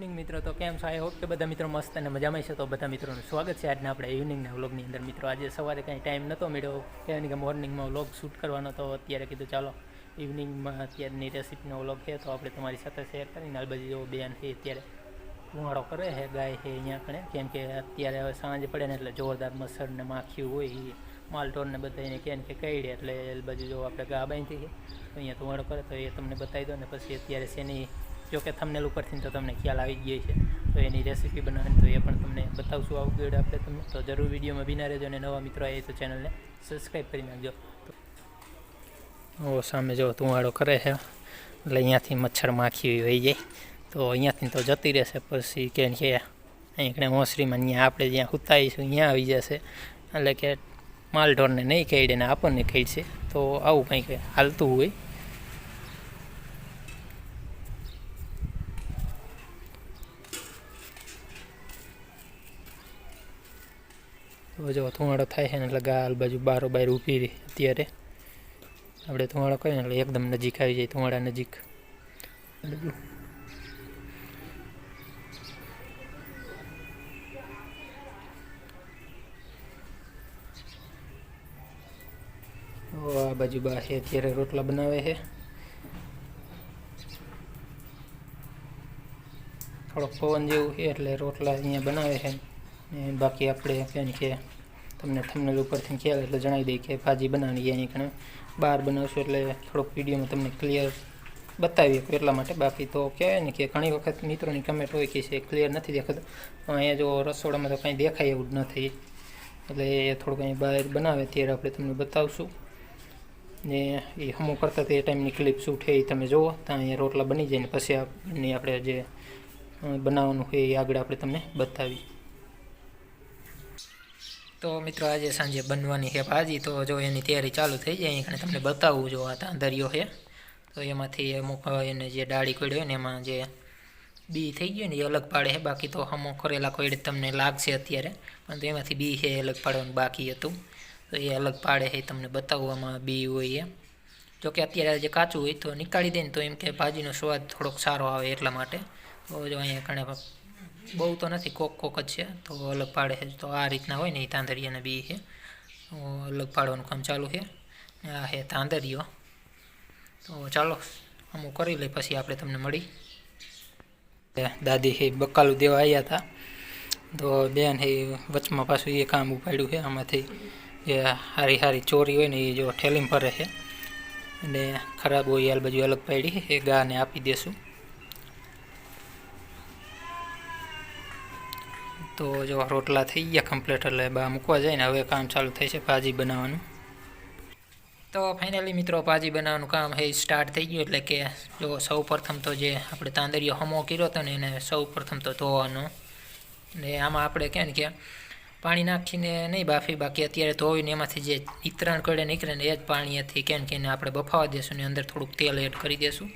Evening મિત્રો, તો કેમ છો? આઈ હોપ કે બધા મિત્રો મસ્ત અને મજામાં છે તો બધા મિત્રોનું સ્વાગત છે આજના આપણે ઇવનિંગના વ્લોગની અંદર. મિત્રો, આજે સવારે કાંઈ ટાઈમ નહોતો મળ્યો. કહેવાની કે મોર્નિંગમાં વ્લોગ શૂટ કરવાનો તો અત્યારે કીધું ચાલો ઇવનિંગમાં અત્યારની રેસીપીનો વ્લોગ છે. તો આપણે તમારી સાથે શેર કરીને બાજુ જેવો બેન છે અત્યારે કુંવાળો કરે છે, ગાય છે અહીંયા કણે કેમ કે અત્યારે હવે સાંજ પડે ને એટલે જોરદાર મસર ને માખીઓ હોય એ માલટોરને બધા એને કેમ કે કઈડે એટલે બાજુ જો આપણે ગા બાંધી અહીંયા ધુવાડો કરે તો એ તમને બતાવી દો ને પછી અત્યારે શેની જો થમનેલ ઉપરથી તો તમને ખ્યાલ આવી ગયો છે તો એની રેસીપી બનાવવાની તો એ પણ તમને બતાવશું આવું આપણે તમને. તો જરૂર વિડીયોમાં બિના રહેજો અને નવા મિત્રો આવે તો ચેનલને સબસ્ક્રાઈબ કરી નાખજો. ઓ સામે જો ધુમાડો કરે છે. એટલે અહીંયાથી મચ્છર માખી હોય જાય. તો અહીંયાથી તો જતી રહેશે, પછી કે કે અહીં કણે મોસરીમાં અહીંયા આપણે જ્યાં સુતાઈશું અહીંયા આવી જશે. એટલે કે માલઢોરને નહીં ખેડે ને આપણને ખેડશે. તો આવું કંઈક હાલતું હોય. જો ધુવાડો થાય છે ને એટલે ગાલ બાજુ બારો બાર ઊભી રહી અત્યારે. આપણે ધુવાડો કરીએ ને એટલે એકદમ નજીક આવી જાય, ધુવાડા નજીક. આ બાજુ બા છે, અત્યારે રોટલા બનાવે છે. થોડોક પવન જેવું છે એટલે રોટલા અહીંયા બનાવે છે. ને બાકી આપણે કેમ કે તમને થમનેલ ઉપરથી ખ્યાલ એટલે જણાવી દઈએ કે ભાજી બનાવવાની અહીં કણે. બહાર બનાવશું એટલે થોડોક વિડીયોમાં તમને ક્લિયર બતાવીએ એટલા માટે. બાકી તો કહેવાય ને કે ઘણી વખત મિત્રોની કમેન્ટ હોય કે છે ક્લિયર નથી દેખાતું. અહીંયા જો રસોડામાં તો કાંઈ દેખાય એવું જ નથી. એટલે એ થોડુંક અહીં બહાર બનાવે ત્યારે આપણે તમને બતાવશું. ને એ હમું કરતા તે ટાઈમની ક્લિપ શું છે તમે જુઓ. ત્યાં અહીંયા રોટલા બની જાય ને પછી આપની આપણે જે બનાવવાનું હોય એ આગળ આપણે તમને બતાવી તો મિત્રો, આજે સાંજે બનવાની છે ભાજી. તો જો એની તૈયારી ચાલુ થઈ જાય અહીં તમને બતાવવું જો આ તાંદરિયો છે. તો એમાંથી અમુક એને જે ડાળી હોય ને, એમાં જે બી થઈ ગયું ને, એ અલગ પાડે છે. બાકી તો હમો કરેલા કોઈડ તમને લાગશે અત્યારે. પણ એમાંથી બી છે એ અલગ પાડવાનું બાકી હતું. તો એ અલગ પાડે છે તમને બતાવવામાં બી હોય એ જોકે અત્યારે જે કાચું હોય, તો નીકાળી દે ને, તો એમ કે ભાજીનો સ્વાદ થોડોક સારો આવે એટલા માટે. તો જો અહીંયા ઘણા બહુ તો નથી, કોક કોક જ છે. તો અલગ પાડે છે. તો આ રીતના હોય ને એ તાંદરિયાના બી છે. અલગ પાડવાનું કામ ચાલુ છે. આ છે તાંદરિયો તો ચાલો, અમુક કરી લઈ પછી આપણે તમને મળી. દાદી છે, બકાલું દેવા આવ્યા હતા તો બેન એ વચમાં પાછું એ કામ ઉપાડ્યું છે. આમાંથી જે હારી હારી ચોરી હોય ને, એ જો ઠેલીમ ફરે છે. અને ખરાબ હોય એ બાજુ અલગ પાડી એ ગાને આપી દેશું. તો જો રોટલા થઈ ગયા કમ્પ્લીટ એટલે બા મૂકવા જાય ને હવે કામ ચાલુ થાય છે ભાજી બનાવવાનું. તો ફાઇનલી મિત્રો ભાજી બનાવવાનું કામ હે સ્ટાર્ટ થઈ ગયું એટલે કે જો સૌ પ્રથમ તો જે આપણે તાંદરીઓ હમો કર્યો હતો ને એને સૌ પ્રથમ તો ધોવાનો. ને આમાં આપણે કહે ને કે પાણી નાખીને નહીં બાફી, બાકી અત્યારે ધોઈને એમાંથી જે નિતરણ કડે નીકળે ને એ જ પાણીથી કેમ કે આપણે બફાવા દેશું ને અંદર થોડુંક તેલ એડ કરી દેશું.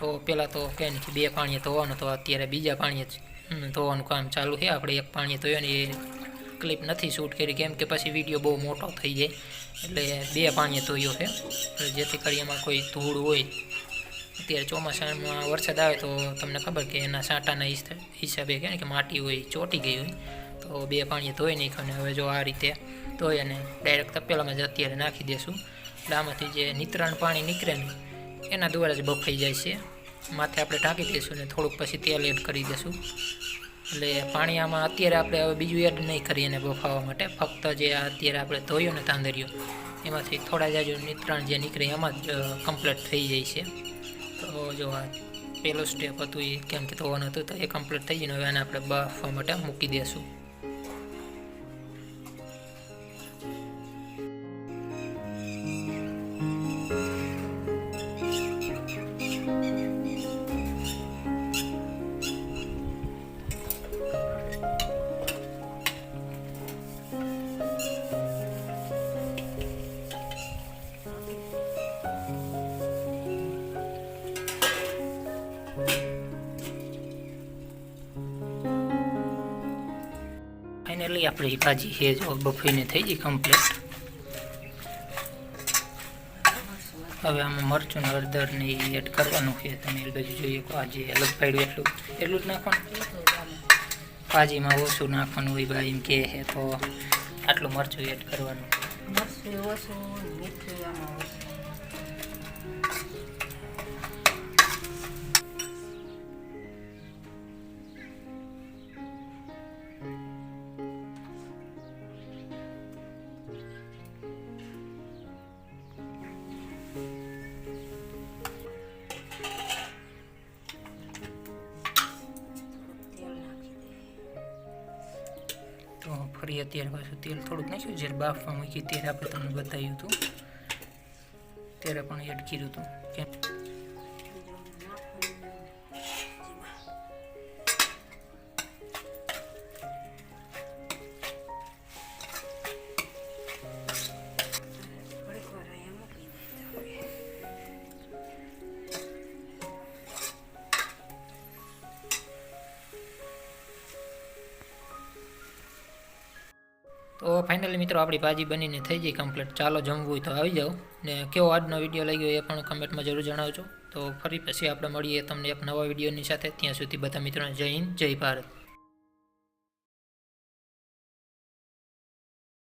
તો પહેલાં તો ને કે બે પાણીએ ધોવાનું તો અત્યારે બીજા પાણીએ ધોવાનું કામ ચાલુ છે. આપણે એક પાણી ધોયો ને એ ક્લિપ નથી શૂટ કરી. કેમ કે પછી વીડિયો બહુ મોટો થઈ જાય. એટલે બે પાણીએ ધોયો છે. જેથી કરી એમાં કોઈ ધૂળ હોય. અત્યારે ચોમાસામાં વરસાદ આવે તો તમને ખબર કે એના સાંટાના હિસાબે કહે કે માટી હોય, ચોટી ગઈ હોય. તો બે પાણી ધોઈ નાખ્યો ને હવે જો આ રીતે ધોઈ અને ડાયરેક્ટ તપેલામાં જ અત્યારે નાખી દેશું. એટલે આમાંથી જે નિતરણ પાણી નીકળે ને, એના દ્વારા જ બફાઈ જાય છે. માથે આપણે ઢાંકી દઈશું ને થોડુંક પછી તેલ એડ કરી દઈશું. એટલે પાણી આમાં અત્યારે આપણે હવે બીજું એડ નહીં કરીએ એને બફાવવા માટે. ફક્ત જે અત્યારે આપણે ધોયો ને તાંદરિયો એમાંથી થોડા જાજુ નિત્રાણ જે નીકળે એમાં જ કમ્પ્લીટ થઈ જાય છે. તો જો આ પહેલું સ્ટેપ હતું એ, કેમ કે ધોવાનું હતું તો એ કમ્પ્લીટ થઈ જાય હવે આને આપણે બફવા માટે મૂકી દઈશું. ફાઇનલી આપણી ભાજી છે જો બફીને થઈ ગઈ કમ્પ્લીટ હવે આમાં મરચું ને હળદર ને ઈ એડ કરવાનું છે. તમે એ બધું જોઈએ ભાજી અલગ પાડ્યું એટલું એટલું જ નાખવાનું. ભાજીમાં ઓછું નાખવાનું હોય ભાઈ એમ કે છે, તો આટલું મરચું એડ કરવાનું. ઓછું, મીઠું તો ફરી અત્યારે પાછું તેલ થોડુંક નાખ્યું. જ્યારે બાફવા મૂકી ત્યારે આપણે તમને બતાવ્યું હતું. ત્યારે પણ એડ કર્યું હતું. કેમ તો ફાઇનલી મિત્રો આપણી ભાજી બનીને થઈ ગઈ કમ્પ્લીટ ચાલો જમવું હોય તો આવી જાઓ. ને કેવો આજનો વીડિયો લાગ્યો એ પણ કમેન્ટમાં જરૂર જણાવજો. તો ફરી પછી આપણે મળીએ તમને એક નવા વિડીયોની સાથે. ત્યાં સુધી બધા મિત્રોને જય હિન્દ, જય ભારત.